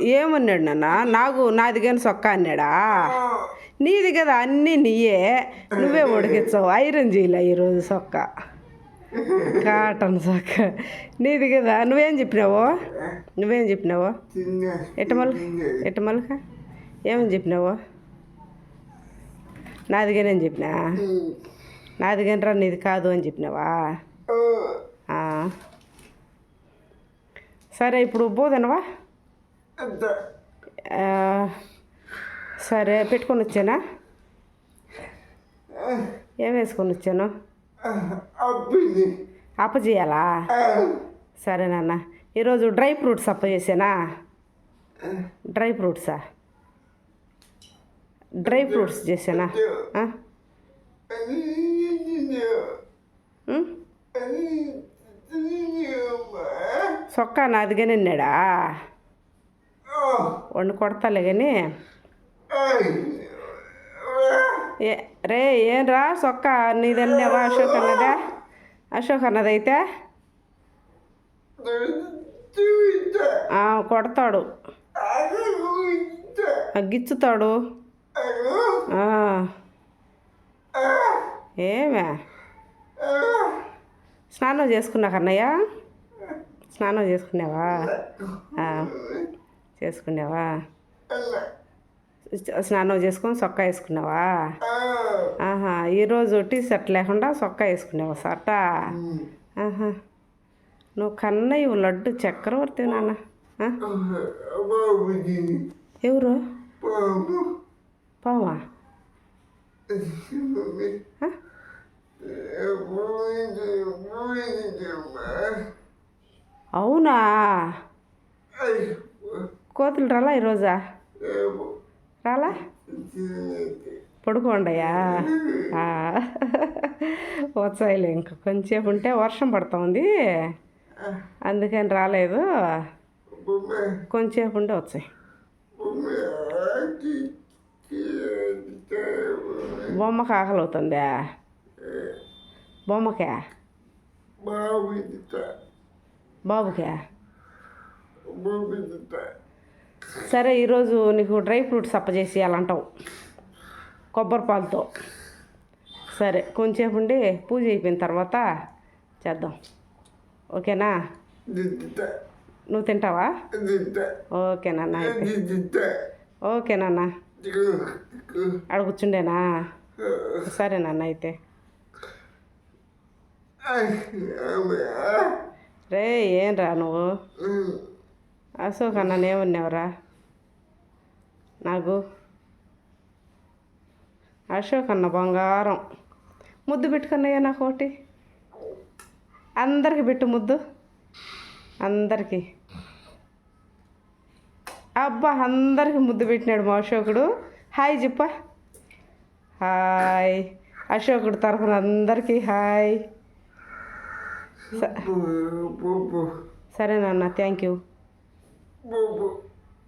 ఏమన్నాడు నాన్న? నాకు నాది కానీ సొక్క అన్నాడా? నీది కదా అన్నీ నీయే. నువ్వే ఉడికించావు ఐరన్ చేయలే ఈరోజు సొక్క. కాటన్ సొక్క. నీది కదా. నువ్వేం చెప్పినావు? నువ్వేం చెప్పినావు? ఎట్టమల్ ఎట్టమల్క ఏమని చెప్పినావు? నాదిగానే చెప్పినా? నాది రా నీది కాదు అని చెప్పినావా? సరే ఇప్పుడు పోదనవా సరే పెట్టుకొని వచ్చానా? ఏం వేసుకొని వచ్చాను? అప్ప చేయాలా సరే నాన్న. ఈరోజు డ్రై ఫ్రూట్స్ అప్ప చేసానా డ్రై ఫ్రూట్సా? డ్రై ఫ్రూట్స్ చేసానా సొక్క నాది కానీ అన్నాడా? వండు కొడతాలే కానీ రే ఏం రా సొక్క నీదన్నావా అశోక్ అన్నదా? అశోక్ అన్నదైతే? కొడతాడు. గిచ్చుతాడు. ఏమే? స్నానం చేసుకున్నాక అన్నయ్య? స్నానం చేసుకున్నావా ఆ, చేసుకున్నావా స్నానం చేసుకొని సొక్కా వేసుకున్నావా? ఆహా ఈరోజు టీ షర్ట్ లేకుండా సొక్కా వేసుకున్నావా సట్ట ఆహా. నువ్వు కన్నయ్య లడ్డు చక్రవర్తి నాన్న? ఎవరు? పావా? కోతులు రాలా ఈరోజా? రాలా? పడుకోండయా వచ్చాయిలే ఇంకా. కొంచెంసేపు ఉంటే వర్షం పడుతుంది అందుకని రాలేదు. కొంచెంసేపు ఉంటే వచ్చాయి. బొమ్మకి ఆకలి అవుతుందా బొమ్మకే? బాబుకే? సరే ఈరోజు నీకు డ్రై ఫ్రూట్స్ అప్పచేసి అలాంటావు కొబ్బరి పాలతో. సరే కొంచెంసేపు ఉండి పూజ అయిపోయిన తర్వాత చేద్దాం. ఓకేనా? నువ్వు తింటావా? ఓకే నాన్న అయితే. ఓకే నాన్న. ఆడ కూర్చుండేనా? సరే నాన్న అయితే. రే ఏం రా నువ్వు? అశోక్ అన్న ఏమన్నావురా నాకు అశోక్ అన్న బంగారం. ముద్దు పెట్టుకున్నాయా నాకు ఒకటి? అందరికి పెట్టు ముద్దు. అందరికి. అబ్బా అందరికి ముద్దు పెట్టినాడు మా అశోకుడు. హాయ్ చెప్ప హాయ్. అశోకుడు తరఫున అందరికీ హాయ్. సరే నాన్న థ్యాంక్ యూ Bobo.